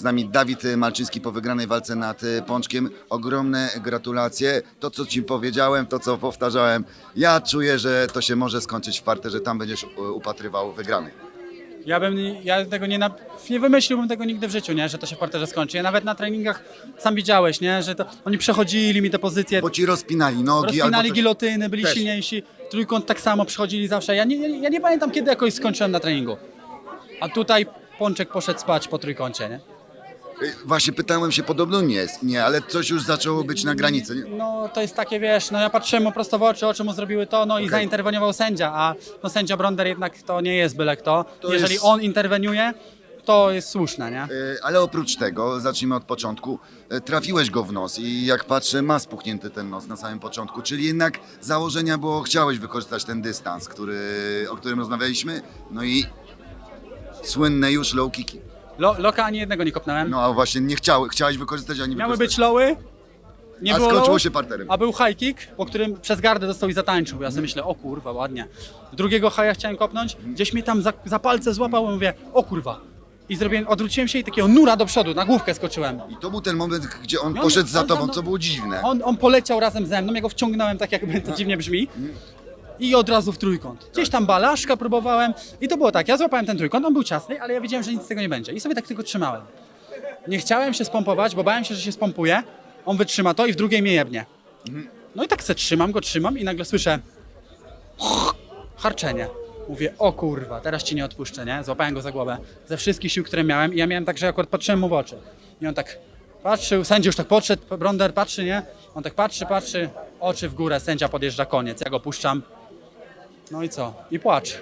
Z nami Dawid Malczyński po wygranej walce nad Pączkiem. Ogromne gratulacje. To, co Ci powiedziałem, to, co powtarzałem, ja czuję, że to się może skończyć w parterze, tam będziesz e, upatrywał wygranej. Ja bym, ja tego nie, nie wymyśliłbym tego nigdy w życiu, nie? że to się w parterze skończy. Ja nawet na treningach sam widziałeś, nie? że to, oni przechodzili mi te pozycje, Bo Ci rozpinali nogi rozpinali coś... gilotyny, byli Też. silniejsi, trójkąt tak samo przychodzili zawsze. Ja nie, ja nie pamiętam, kiedy jakoś skończyłem na treningu. A tutaj Pączek poszedł spać po trójkącie, nie? Właśnie pytałem się, podobno nie jest, nie, ale coś już zaczęło być na granicy. Nie? No to jest takie, wiesz, no ja patrzyłem mu prosto w oczy, oczy mu zrobiły to, no i Okej. zainterweniował sędzia, a no sędzia Bronder jednak to nie jest byle kto. To Jeżeli jest- on interweniuje, to jest słuszne, nie? E, Ale oprócz tego, zacznijmy od początku, e, trafiłeś go w nos i jak patrzę, ma spuchnięty ten nos na samym początku, czyli jednak założenia było, chciałeś wykorzystać ten dystans, który, o którym rozmawialiśmy, no i słynne już low kicki. Lo, loka ani jednego nie kopnąłem. No a właśnie nie chciały, chciałeś wykorzystać, a nie Miały wykorzystać. być loły, nie A było skończyło lołów, się parterem. A był high kick, po którym przez gardę dostał i zatańczył. Ja sobie myślę, o kurwa, ładnie. Drugiego haja chciałem kopnąć, gdzieś mnie tam za, za palce złapał i mówię, o kurwa. I zrobiłem, odwróciłem się i takiego nura do przodu, na główkę skoczyłem. I to był ten moment, gdzie on No, poszedł za on- tobą, on- co było dziwne. On, on poleciał razem ze mną, ja go wciągnąłem tak jakby to dziwnie brzmi. I od razu w trójkąt. Gdzieś tam balaszka próbowałem i to było tak, ja złapałem ten trójkąt, on był ciasny, ale ja wiedziałem, że nic z tego nie będzie. I sobie tak tylko trzymałem. Nie chciałem się spompować, bo bałem się, że się spompuje, on wytrzyma to i w drugiej mnie jebnie. No i tak se trzymam go, trzymam i nagle słyszę harczenie. Mówię, o kurwa, teraz ci nie odpuszczę, nie? Złapałem go za głowę ze wszystkich sił, które miałem i ja miałem tak, że akurat patrzyłem mu w oczy. I on tak patrzył, sędzia już tak podszedł, Bronder patrzy, nie? On tak patrzy, patrzy, oczy w górę, sędzia podjeżdża, koniec. Ja go puszczam. No i co? I płacz.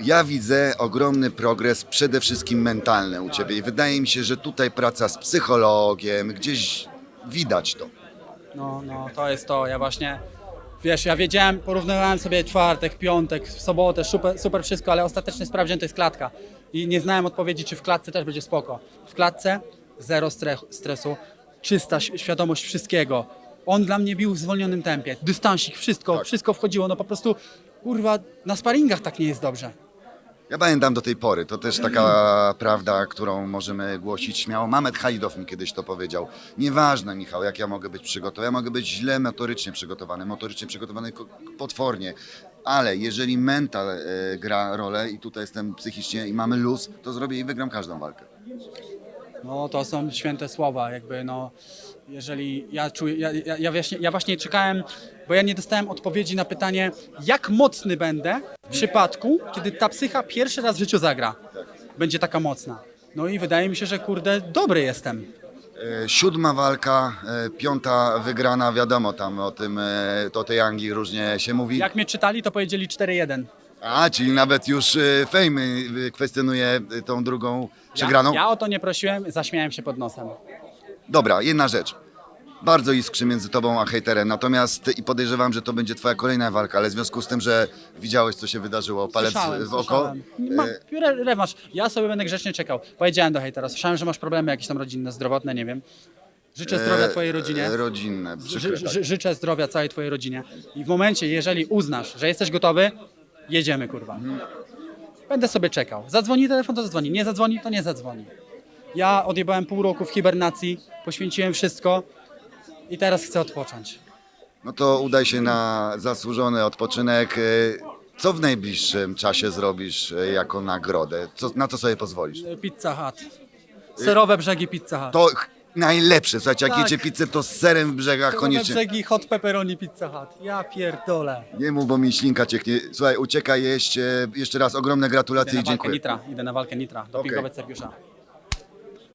Ja widzę ogromny progres, przede wszystkim mentalny u ciebie i wydaje mi się, że tutaj praca z psychologiem, gdzieś widać to. No, no, to jest to. Ja właśnie, wiesz, ja wiedziałem, porównywałem sobie czwartek, piątek, sobotę, super, super wszystko, ale ostateczny sprawdzian to jest klatka. I nie znałem odpowiedzi, czy w klatce też będzie spoko. W klatce zero stre- stresu, czysta świadomość wszystkiego. On dla mnie bił w zwolnionym tempie, dystansik, wszystko, Tak. wszystko wchodziło, no po prostu, kurwa, na sparingach tak nie jest dobrze. Ja pamiętam do tej pory, to też taka prawda, którą możemy głosić śmiało. Mamet Halidow mi kiedyś to powiedział. Nieważne, Michał, jak ja mogę być przygotowany. Ja mogę być źle motorycznie przygotowany, motorycznie przygotowany ko- potwornie. Ale jeżeli mental e, gra rolę i tutaj jestem psychicznie i mamy luz, to zrobię i wygram każdą walkę. No to są święte słowa, jakby no, jeżeli ja czuję, ja, ja, ja, właśnie, ja właśnie czekałem, bo ja nie dostałem odpowiedzi na pytanie, jak mocny będę w przypadku, kiedy ta psycha pierwszy raz w życiu zagra, będzie taka mocna. No i wydaje mi się, że kurde, dobry jestem. E, Siódma walka, e, piąta wygrana, wiadomo tam o tym, e, to o tej Anglii różnie się mówi. Jak mnie czytali, to powiedzieli 4-1. A, czyli nawet już e, Fame e, kwestionuje e, tą drugą przegraną. Ja, ja o to nie prosiłem, zaśmiałem się pod nosem. Dobra, jedna rzecz. Bardzo iskrzy między tobą a hejterem, natomiast i podejrzewam, że to będzie twoja kolejna walka, ale w związku z tym, że widziałeś, co się wydarzyło, palec Słyszałem, w oko. słyszałem. Ma, re, rewanż. Ja sobie będę grzecznie czekał. Powiedziałem do hejtera, słyszałem, że masz problemy jakieś tam rodzinne, zdrowotne, nie wiem. Życzę zdrowia e, twojej rodzinie. e, Rodzinne, Ży, przykre, tak. ży, życzę zdrowia całej twojej rodzinie. I w momencie, jeżeli uznasz, że jesteś gotowy, jedziemy, kurwa. Będę sobie czekał. Zadzwoni telefon, to zadzwoni. Nie zadzwoni, to nie zadzwoni. Ja odjebałem pół roku w hibernacji, poświęciłem wszystko i teraz chcę odpocząć. No to udaj się na zasłużony odpoczynek. E, Co w najbliższym czasie zrobisz e, jako nagrodę? Co, na co sobie pozwolisz? Pizza Hut. Serowe brzegi Pizza Hut. To najlepsze, słuchajcie, jak Tak. jecie pizzę, to z serem w brzegach koniecznie. brzegi hot pepperoni Pizza Hut. Ja pierdolę. Nie mów, bo mi ślinka cieknie. Słuchaj, uciekaj jeść. e, Jeszcze raz ogromne Idę gratulacje na i walkę dziękuję. Nitra. Idę na walkę Nitra. Dopingować Okej. Sergiusza.